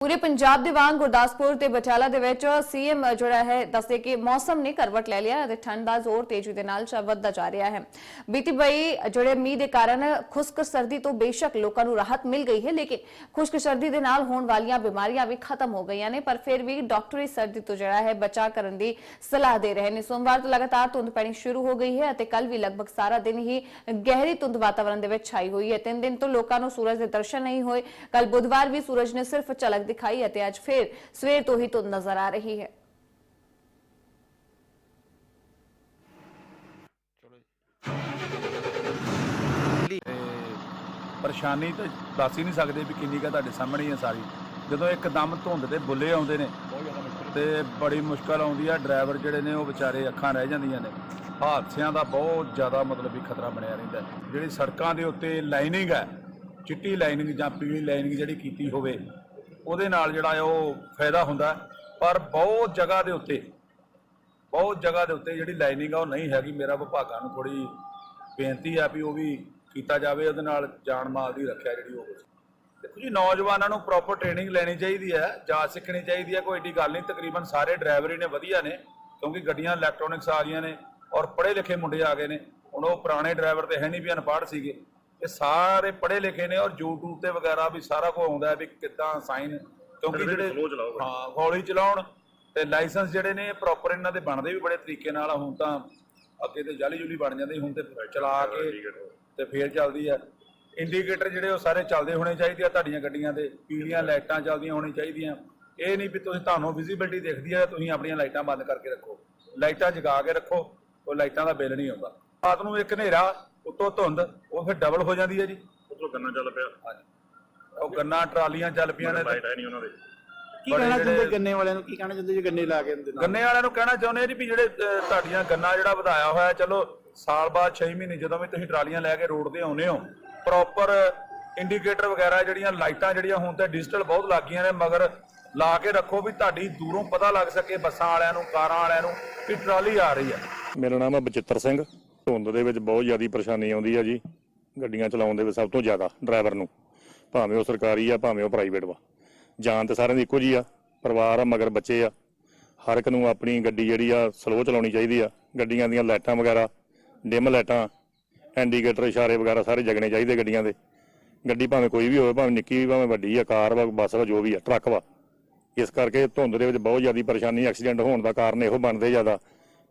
ਪੂਰੇ ਪੰਜਾਬ ਦੇ ਵਾਂਗ ਗੁਰਦਾਸਪੁਰ ਤੇ ਬਟਾਲਾ ਦੇ ਵਿੱਚ ਸੀਐਮ ਜਿਹੜਾ ਹੈ ਦੱਸਦੇ ਕਿ ਮੌਸਮ ਨੇ ਕਰਵਟ ਲੈ ਲਿਆ ਅਤੇ ਠੰਡ ਦਾ ਜ਼ੋਰ ਤੇਜ਼ੀ ਦੇ ਨਾਲ ਵੱਧਦਾ ਜਾ ਰਿਹਾ ਹੈ। ਬੀਤੀ ਬਈ ਜਿਹੜੇ ਮੀਂਹ ਦੇ ਕਾਰਨ ਖੁਸ਼ਕ ਸਰਦੀ ਤੋਂ ਬੇਸ਼ੱਕ ਲੋਕਾਂ ਨੂੰ ਰਾਹਤ ਮਿਲ ਗਈ ਹੈ, ਲੇਕਿਨ ਖੁਸ਼ਕ ਸਰਦੀ ਦੇ ਨਾਲ ਹੋਣ ਵਾਲੀਆਂ ਬਿਮਾਰੀਆਂ ਵੀ ਖਤਮ ਹੋ ਗਈਆਂ ਨੇ, ਪਰ ਫਿਰ ਵੀ ਡਾਕਟਰੀ ਸਰਦੀ ਤੋਂ ਜਿਹੜਾ ਹੈ ਬਚਾ ਕਰਨ ਦੀ ਸਲਾਹ ਦੇ ਰਹੇ ਨੇ। ਸੋਮਵਾਰ ਤੋਂ ਲਗਾਤਾਰ ਧੁੰਦ ਪੈਣੀ ਸ਼ੁਰੂ ਹੋ ਗਈ ਹੈ ਅਤੇ ਕੱਲ ਵੀ ਲਗਭਗ ਸਾਰਾ ਦਿਨ ਹੀ ਗਹਿਰੀ ਧੁੰਦ ਵਾਤਾਵਰਣ ਦੇ ਵਿੱਚ ਛਾਈ ਹੋਈ ਹੈ। ਤਿੰਨ ਦਿਨ ਤੋਂ ਲੋਕਾਂ ਨੂੰ ਸੂਰਜ ਦੇ ਦਰਸ਼ਨ ਨਹੀਂ ਹੋਏ। ਕੱਲ ਬੁੱਧਵਾਰ ਵੀ ਸੂਰਜ ਨੇ ਸਿਰਫ ਝਲਕ ਦਿਖਾਈ ਅਤੇ ਅੱਜ ਫਿਰ ਸਵੇਰ ਤੋਂ ਹੀ ਧੁੰਦ ਨਜ਼ਰ ਆ ਰਹੀ ਹੈ ਪਰੇਸ਼ਾਨੀ ਤਾਂ ਦੱਸ ਹੀ ਨਹੀਂ ਸਕਦੇ ਵੀ ਕਿੰਨੀ ਕਾ ਤੁਹਾਡੇ ਸਾਹਮਣੇ ਹੀ ਹੈ ਸਾਰੀ ਜਦੋਂ ਇੱਕਦਮ ਧੁੰਦ ਦੇ ਬੁੱਲੇ ਆਉਂਦੇ ਨੇ ਤੇ ਬੜੀ ਮੁਸ਼ਕਲ ਆਉਂਦੀ ਆ ਡਰਾਈਵਰ ਜਿਹੜੇ ਨੇ ਉਹ ਵਿਚਾਰੇ ਅੱਖਾਂ ਰਹਿ ਜਾਂਦੀਆਂ ਨੇ ਹਾਦਸਿਆਂ ਦਾ ਬਹੁਤ ਜ਼ਿਆਦਾ ਮਤਲਬ ਵੀ ਖਤਰਾ ਬਣਿਆ ਰਹਿੰਦਾ ਜਿਹੜੀ ਸੜਕਾਂ ਦੇ ਉੱਤੇ ਲਾਈਨਿੰਗ ਹੈ ਚਿੱਟੀ ਲਾਈਨਿੰਗ ਜਾਂ ਪੀਲੀ ਲਾਈਨਿੰਗ ਜਿਹੜੀ ਕੀਤੀ ਹੋਵੇ ਉਹਦੇ ਨਾਲ ਜਿਹੜਾ ਹੈ ਉਹ ਫਾਇਦਾ ਹੁੰਦਾ ਪਰ ਬਹੁਤ ਜਗ੍ਹਾ ਦੇ ਉੱਤੇ, ਬਹੁਤ ਜਗ੍ਹਾ ਦੇ ਉੱਤੇ ਜਿਹੜੀ ਲਾਈਨਿੰਗ ਆ ਉਹ ਨਹੀਂ ਹੈਗੀ। ਮੇਰਾ ਵਿਭਾਗਾਂ ਨੂੰ ਥੋੜੀ ਬੇਨਤੀ ਆ ਵੀ ਉਹ ਵੀ ਕੀਤਾ ਜਾਵੇ, ਉਹਦੇ ਨਾਲ ਜਾਨ ਮਾਲ ਦੀ ਰੱਖਿਆ ਜਿਹੜੀ ਉਹ ਦੇਖੋ ਜੀ, ਨੌਜਵਾਨਾਂ ਨੂੰ ਪ੍ਰੋਪਰ ਟ੍ਰੇਨਿੰਗ ਲੈਣੀ ਚਾਹੀਦੀ ਹੈ, ਜਾਂਚ ਸਿੱਖਣੀ ਚਾਹੀਦੀ ਹੈ। ਕੋਈ ਏਡੀ ਗੱਲ ਨਹੀਂ, ਤਕਰੀਬਨ ਸਾਰੇ ਡਰਾਈਵਰ ਹੀ ਨੇ, ਵਧੀਆ ਨੇ, ਕਿਉਂਕਿ ਗੱਡੀਆਂ ਇਲੈਕਟ੍ਰੋਨਿਕਸ ਆ ਗਈਆਂ ਨੇ ਔਰ ਪੜ੍ਹੇ ਲਿਖੇ ਮੁੰਡੇ ਆ ਗਏ ਨੇ। ਹੁਣ ਉਹ ਪੁਰਾਣੇ ਡਰਾਈਵਰ ਤੇ ਹੈ ਨਹੀਂ ਵੀ ਅਨਪੜ੍ਹ ਸੀਗੇ। ਇਹ ਸਾਰੇ ਪੜ੍ਹੇ ਲਿਖੇ ਨੇ ਔਰ YouTube ਤੇ ਵਗੈਰਾ ਵੀ ਸਾਰਾ ਕੁਝ ਆਉਂਦਾ ਵੀ ਕਿੱਦਾਂ ਸਾਈਨ ਕਿਉਂਕਿ ਜਿਹੜੇ ਹਾਂ ਹੌਲੀ ਚਲਾਉਣ ਤੇ ਲਾਇਸੈਂਸ ਜਿਹੜੇ ਨੇ ਪ੍ਰੋਪਰ ਇਹਨਾਂ ਦੇ ਬਣਦੇ ਵੀ ਬੜੇ ਤਰੀਕੇ ਨਾਲ। ਹੁਣ ਤਾਂ ਅੱਗੇ ਤੇ ਜਾਲੀ ਜੁਲੀ ਬਣ ਜਾਂਦੀ ਹੁਣ ਤੇ ਚਲਾ ਕੇ ਤੇ ਫੇਰ ਚੱਲਦੀ ਆ। ਇੰਡੀਕੇਟਰ ਜਿਹੜੇ ਉਹ ਸਾਰੇ ਚੱਲਦੇ ਹੋਣੇ ਚਾਹੀਦੇ ਆ ਤੁਹਾਡੀਆਂ ਗੱਡੀਆਂ ਦੇ ਪੀਲੀਆਂ ਲਾਈਟਾਂ ਚੱਲਦੀਆਂ ਹੋਣੀ ਚਾਹੀਦੀਆਂ। ਇਹ ਨਹੀਂ ਵੀ ਤੁਸੀਂ ਤੁਹਾਨੂੰ ਵਿਜ਼ਿਬਿਲਟੀ ਦਿਖਦੀ ਆ ਤੁਸੀਂ ਆਪਣੀਆਂ ਲਾਈਟਾਂ ਬੰਦ ਕਰਕੇ ਰੱਖੋ। ਲਾਈਟਾਂ ਜਗਾ ਕੇ ਰੱਖੋ ਉਹ ਲਾਈਟਾਂ ਦਾ ਬਿੱਲ ਨਹੀਂ ਆਉਂਦਾ। ਰਾਤ ਨੂੰ ਇੱਕ ਹਨੇਰਾ ਉੱਤੋਂ ਧੁੰਦ ਉਹ ਫਿਰ ਡਬਲ ਹੋ ਜਾਂਦੀ ਹੈ ਜੀ। ਉਧਰੋਂ ਗੰਨਾ ਚੱਲ ਪਿਆ। ਹਾਂਜੀ। ਉਹ ਗੰਨਾ ਟਰਾਲੀਆਂ ਚੱਲ ਪਈਆਂ ਨੇ ਲਾਈਟ ਹੈ ਨਹੀਂ ਉਹਨਾਂ ਦੇ। ਕੀ ਕਹਿਣਾ ਚਾਹੁੰਦੇ ਗੰਨੇ ਵਾਲਿਆਂ ਨੂੰ? ਕੀ ਕਹਿਣਾ ਚਾਹੁੰਦੇ ਜੇ ਗੰਨੇ ਲਾ ਕੇ ਦਿੰਦੇ ਗੰਨੇ ਵਾਲਿਆਂ ਨੂੰ ਕਹਿਣਾ ਚਾਹੁੰਦੇ ਆ ਜੀ ਵੀ ਜਿਹੜੇ ਅਹ, ਤੁਹਾਡੀਆਂ ਗੰਨਾ ਜਿਹੜਾ ਵਧਾਇਆ ਹੋਇਆ ਚਲੋ ਸਾਲ ਬਾਅਦ 6 ਮਹੀਨੇ ਜਦੋਂ ਵੀ ਤੁਸੀਂ ਟਰਾਲੀਆਂ ਲੈ ਕੇ ਰੋਡ ਤੇ ਆਉਨੇ ਹੋ ਪ੍ਰੋਪਰ ਇੰਡੀਕੇਟਰ ਵਗੈਰਾ ਜਿਹੜੀਆਂ ਲਾਈਟਾਂ ਜਿਹੜੀਆਂ ਹੁਣ ਤੇ ਡਿਜੀਟਲ ਬਹੁਤ ਲੱਗ ਗਈਆਂ ਨੇ ਮਗਰ ਲਾ ਕੇ ਰੱਖੋ ਵੀ ਤੁਹਾਡੀ ਦੂਰੋਂ ਪਤਾ ਲੱਗ ਸਕੇ ਬੱਸਾਂ ਵਾਲਿਆਂ ਨੂੰ ਕਾਰਾਂ ਵਾਲਿਆਂ ਨੂੰ ਵੀ ਟਰਾਲੀ ਆ ਰਹੀ ਹੈ। ਮੇਰਾ ਨਾਮ ਹੈ ਬਚਿੱਤਰ ਸਿੰਘ। ਧੁੰਦ ਦੇ ਵਿੱਚ ਬਹੁਤ ਜ਼ਿਆਦਾ ਪਰੇਸ਼ਾਨੀ ਆਉਂਦੀ ਆ ਜੀ। ਗੱਡੀਆਂ ਚਲਾਉਣ ਦੇ ਵਿੱਚ ਸਭ ਤੋਂ ਜ਼ਿਆਦਾ ਡਰਾਈਵਰ ਨੂੰ, ਭਾਵੇਂ ਉਹ ਸਰਕਾਰੀ ਆ, ਭਾਵੇਂ ਉਹ ਪ੍ਰਾਈਵੇਟ ਵਾ। ਜਾਨ ਤੇ ਸਾਰਿਆਂ ਦੀ ਇੱਕੋ ਜੀ ਆ, ਪਰਿਵਾਰ ਆ, ਮਗਰ ਬੱਚੇ ਆ। ਹਰ ਇੱਕ ਨੂੰ ਆਪਣੀ ਗੱਡੀ ਜਿਹੜੀ ਆ ਸਲੋ ਚਲਾਉਣੀ ਚਾਹੀਦੀ ਆ। ਗੱਡੀਆਂ ਦੀਆਂ ਲਾਈਟਾਂ ਵਗੈਰਾ ਡਿਮ ਲਾਈਟਾਂ ਇੰਡੀਕੇਟਰ ਇਸ਼ਾਰੇ ਵਗੈਰਾ ਸਾਰੇ ਜਗਣੇ ਚਾਹੀਦੇ ਗੱਡੀਆਂ ਦੇ। ਗੱਡੀ ਭਾਵੇਂ ਕੋਈ ਵੀ ਹੋਵੇ, ਭਾਵੇਂ ਨਿੱਕੀ ਵੀ, ਭਾਵੇਂ ਵੱਡੀ ਆ, ਕਾਰ ਵਾ, ਬੱਸ ਵਾ, ਜੋ ਵੀ ਆ, ਟਰੱਕ ਵਾ। ਇਸ ਕਰਕੇ ਧੁੰਦ ਦੇ ਵਿੱਚ ਬਹੁਤ ਜ਼ਿਆਦਾ ਪਰੇਸ਼ਾਨੀ ਐਕਸੀਡੈਂਟ ਹੋਣ ਦਾ ਕਾਰਨ ਇਹੋ ਬਣਦੇ ਜ਼ਿਆਦਾ।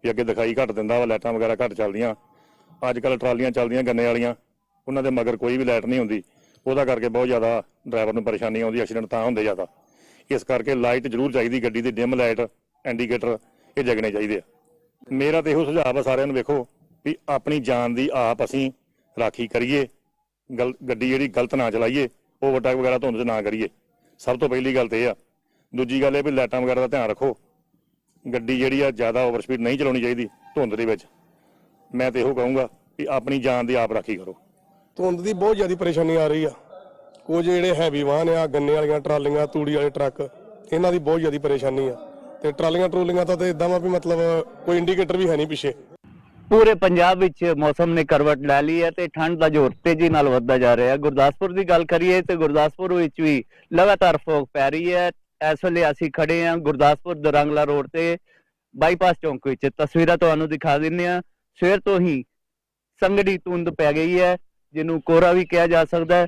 ਵੀ ਅੱਗੇ ਦਿਖਾਈ ਘੱਟ ਦਿੰਦਾ ਵਾ, ਲਾਈਟਾਂ ਵਗੈਰਾ ਘੱਟ ਚੱਲਦੀਆਂ। ਅੱਜ ਕੱਲ ਟਰਾਲੀਆਂ ਚੱਲਦੀਆਂ ਗੰਨੇ ਵਾਲੀਆਂ। ਉਹਨਾਂ ਦੇ ਮਗਰ ਕੋਈ ਵੀ ਲਾਈਟ ਨਹੀਂ ਹੁੰਦੀ, ਉਹਦਾ ਕਰਕੇ ਬਹੁਤ ਜ਼ਿਆਦਾ ਡਰਾਈਵਰ ਨੂੰ ਪਰੇਸ਼ਾਨੀ ਆਉਂਦੀ, ਐਕਸੀਡੈਂਟ ਤਾਂ ਹੁੰਦੇ ਜ਼ਿਆਦਾ। ਇਸ ਕਰਕੇ ਲਾਈਟ ਜ਼ਰੂਰ ਚਾਹੀਦੀ ਗੱਡੀ ਦੀ, ਡਿਮ ਲਾਈਟ, ਇੰਡੀਕੇਟਰ, ਇਹ ਜਗਣੇ ਚਾਹੀਦੇ ਆ। ਮੇਰਾ ਤੇ ਇਹੋ ਸੁਝਾਅ ਆ ਸਾਰਿਆਂ ਨੂੰ ਵੇਖੋ ਵੀ ਆਪਣੀ ਜਾਨ ਦੀ ਆਪ ਅਸੀਂ ਰਾਖੀ ਕਰੀਏ, ਗਲ, ਗੱਡੀ ਜਿਹੜੀ ਗਲਤ ਨਾ ਚਲਾਈਏ, ਓਵਰਟੇਕ ਵਗੈਰਾ ਧੁੰਦ 'ਚ ਨਾ ਕਰੀਏ। ਸਭ ਤੋਂ ਪਹਿਲੀ ਗੱਲ ਤੇ ਇਹ ਆ। ਦੂਜੀ ਗੱਲ ਇਹ ਵੀ ਲਾਈਟਾਂ ਵਗੈਰਾ ਦਾ ਧਿਆਨ ਰੱਖੋ। ਗੱਡੀ ਜਿਹੜੀ ਆ ਜ਼ਿਆਦਾ ਓਵਰ ਸਪੀਡ ਨਹੀਂ ਚਲਾਉਣੀ ਚਾਹੀਦੀ ਧੁੰਦ ਦੇ ਵਿੱਚ। ਮੈਂ ਤੇ ਇਹੋ ਕਹੂੰਗਾ ਵੀ ਆਪਣੀ ਜਾਨ ਦੀ ਆਪ ਰਾਖੀ ਕਰੋ। ਧੁੰਦ ਦੀ ਬਹੁਤ ਜ਼ਿਆਦਾ ਪਰੇਸ਼ਾਨੀ ਆ ਰਹੀ ਆ। ਕੁਝ ਜਿਹੜੇ ਹੈਵੀ ਵਾਹਨ ਆ, ਗੰਨੇ ਵਾਲੀਆਂ ਟਰਾਲੀਆਂ, ਤੂੜੀ ਵਾਲੇ ਟਰੱਕ, ਇਹਨਾਂ ਦੀ ਬਹੁਤ ਜ਼ਿਆਦਾ ਪਰੇਸ਼ਾਨੀ ਆ। ਤੇ ਟਰਾਲੀਆਂ ਟਰੋਲੀਆਂ ਤਾਂ ਤੇ ਇਦਾਂ ਵਾ ਵੀ ਮਤਲਬ ਕੋਈ ਇੰਡੀਕੇਟਰ ਵੀ ਹੈ ਨਹੀਂ ਪਿੱਛੇ। ਪੂਰੇ ਪੰਜਾਬ ਵਿੱਚ ਮੌਸਮ ਨੇ ਕਰਵਟ ਲੈ ਲਈ ਹੈ ਤੇ ਠੰਡ ਦਾ ਜ਼ੋਰ ਤੇਜ਼ੀ ਨਾਲ ਵੱਧਦਾ ਜਾ ਰਿਹਾ ਹੈ। ਗੁਰਦਾਸਪੁਰ ਦੀ ਗੱਲ ਕਰੀਏ ਤੇ ਗੁਰਦਾਸਪੁਰ ਵਿੱਚ ਵੀ ਲਗਾਤਾਰ ਫੋਗ ਪੈ ਰਹੀ ਹੈ। ਇਸ ਵੇਲੇ ਅਸੀਂ ਖੜੇ ਹਾਂ ਗੁਰਦਾਸਪੁਰ ਦਰੰਗਲਾ ਰੋਡ ਤੇ ਬਾਈਪਾਸ ਚੌਂਕ ਵਿੱਚ। ਤਸਵੀਰਾਂ ਤੁਹਾਨੂੰ ਦਿਖਾ ਦਿੰਨੇ ਆ ਸਵੇਰ ਤੋਂ ਹੀ ਸੰਗੜੀ ਧੁੰਦ ਪੈ ਗਈ ਹੈ। ਜਿਹਨੂੰ ਕੋਹਰਾ ਵੀ ਕਿਹਾ ਜਾ ਸਕਦਾ ਹੈ।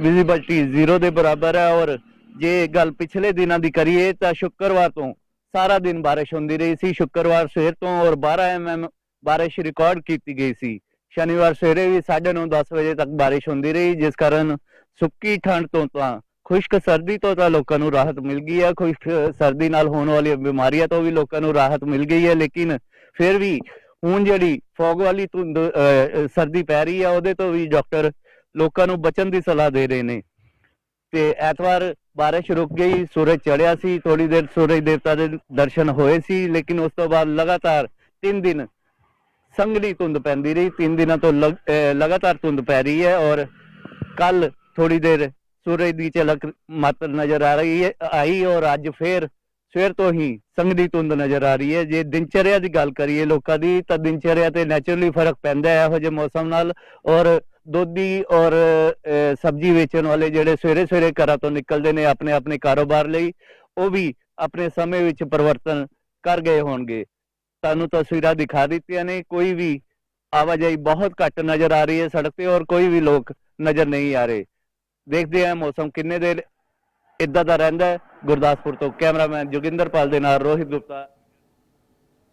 ਵਿਜ਼ਿਬਿਲਟੀ ਜ਼ੀਰੋ ਦੇ ਬਰਾਬਰ ਹੈ ਔਰ ਜੇ ਗੱਲ ਪਿਛਲੇ ਦਿਨਾਂ ਦੀ ਕਰੀਏ ਤਾਂ ਸ਼ੁੱਕਰਵਾਰ ਤੋਂ ਸਾਰਾ ਦਿਨ ਬਾਰਿਸ਼ ਹੁੰਦੀ ਰਹੀ ਸੀ। ਸ਼ੁੱਕਰਵਾਰ ਸਵੇਰ ਤੋਂ ਔਰ 12 ਐਮਐਮ ਬਾਰਿਸ਼ ਰਿਕਾਰਡ ਕੀਤੀ ਗਈ ਸੀ। ਸ਼ਨੀਵਾਰ ਸਵੇਰੇ ਵੀ 9:30 10 ਵਜੇ ਤੱਕ ਬਾਰਿਸ਼ ਹੁੰਦੀ ਰਹੀ, ਜਿਸ ਕਾਰਨ ਸੁੱਕੀ ਠੰਡ ਤੋਂ ਤਾਂ ਖੁਸ਼ਕ ਸਰਦੀ ਤੋਂ ਤਾਂ ਲੋਕਾਂ ਨੂੰ ਰਾਹਤ ਮਿਲ ਗਈ ਹੈ। ਖੁਸ਼ਕ ਸਰਦੀ ਨਾਲ ਹੋਣ ਵਾਲੀਆਂ ਬਿਮਾਰੀਆਂ ਤੋਂ ਵੀ ਲੋਕਾਂ ਨੂੰ ਰਾਹਤ ਮਿਲ ਗਈ ਹੈ। ਲੇਕਿਨ ਫਿਰ ਵੀ ਹੁਣ ਜਿਹੜੀ ਫੌਗ ਵਾਲੀ ਧੁੰਦ ਅਹ, ਸਰਦੀ ਪੈ ਰਹੀ ਹੈ ਉਹਦੇ ਤੋਂ ਵੀ ਡਾਕਟਰ ਲੋਕਾਂ ਨੂੰ ਬਚਣ ਦੀ ਸਲਾਹ ਦੇ ਰਹੇ ਨੇ। ਤੇ ਐਤਵਾਰ ਬਾਰਿਸ਼ ਰੁਕ ਗਈ ਸੂਰਜ ਚੜਿਆ ਸੀ ਥੋੜੀ ਦੇਰ ਸੂਰਜ ਦੇਵਤਾ ਦੇ ਦਰਸ਼ਨ ਹੋਏ ਸੀ ਲੇਕਿਨ ਉਸ ਤੋਂ ਬਾਅਦ ਲਗਾਤਾਰ 3 ਦਿਨ ਸੰਘਣੀ ਧੁੰਦ ਪੈਂਦੀ ਰਹੀ 3 ਦਿਨਾਂ ਤੋਂ ਲਗ- ਅਹ ਲਗਾਤਾਰ ਧੁੰਦ ਪੈ ਰਹੀ ਹੈ ਔਰ ਕੱਲ ਥੋੜੀ ਦੇਰ ਸੂਰਜ ਦੀ ਝਲਕ ਮਾਤਰ ਨਜ਼ਰ ਆ ਰਹੀ ਹੈ ਆਈ ਔਰ ਅੱਜ ਫੇਰ ਸਵੇਰ ਤੋਂ ਹੀ ਸੰਘਣੀ ਧੁੰਦ ਨਜ਼ਰ ਆ ਰਹੀ ਹੈ। ਜੇ ਦਿਨਚਰਿਆ ਦੀ ਗੱਲ ਕਰੀਏ ਲੋਕਾਂ ਦੀ, ਤਾਂ ਦਿਨਚਰਿਆ ਤੇ ਨੈਚੁਰਲੀ ਫ਼ਰਕ ਪੈਂਦਾ ਹੈ ਇਹੋ ਜਿਹੇ ਮੌਸਮ ਨਾਲ। ਔਰ ਦੋਧੀ ਔਰ ਸਬਜ਼ੀ ਵੇਚਣ ਵਾਲੇ ਜਿਹੜੇ ਸਵੇਰੇ ਸਵੇਰੇ ਘਰਾਂ ਤੋਂ ਨਿਕਲਦੇ ਨੇ ਆਪਣੇ ਆਪਣੇ ਕਾਰੋਬਾਰ ਲਈ, ਉਹ ਵੀ ਆਪਣੇ ਸਮੇਂ ਵਿੱਚ ਪਰਿਵਰਤਨ ਕਰ ਗਏ ਹੋਣਗੇ। ਤੁਹਾਨੂੰ ਤਸਵੀਰਾਂ ਦਿਖਾ ਦਿੱਤੀਆਂ ਨੇ, ਕੋਈ ਵੀ ਆਵਾਜਾਈ ਬਹੁਤ ਘੱਟ ਨਜ਼ਰ ਆ ਰਹੀ ਹੈ ਸੜਕ ਤੇ ਔਰ ਕੋਈ ਵੀ ਲੋਕ ਨਜ਼ਰ ਨਹੀਂ ਆ ਰਹੇ। ਦੇਖਦੇ ਹਾਂ ਮੌਸਮ ਕਿੰਨੇ ਦੇਰ ਇਦਾਂ ਦਾ ਰਹਿੰਦਾ ਹੈ। ਗੁਰਦਾਸਪੁਰ ਤੋਂ ਕੈਮਰਾਮੈਨ ਜੋਗਿੰਦਰਪਾਲ ਦੇ ਨਾਲ ਰੋਹਿਤ ਗੁਪਤਾ।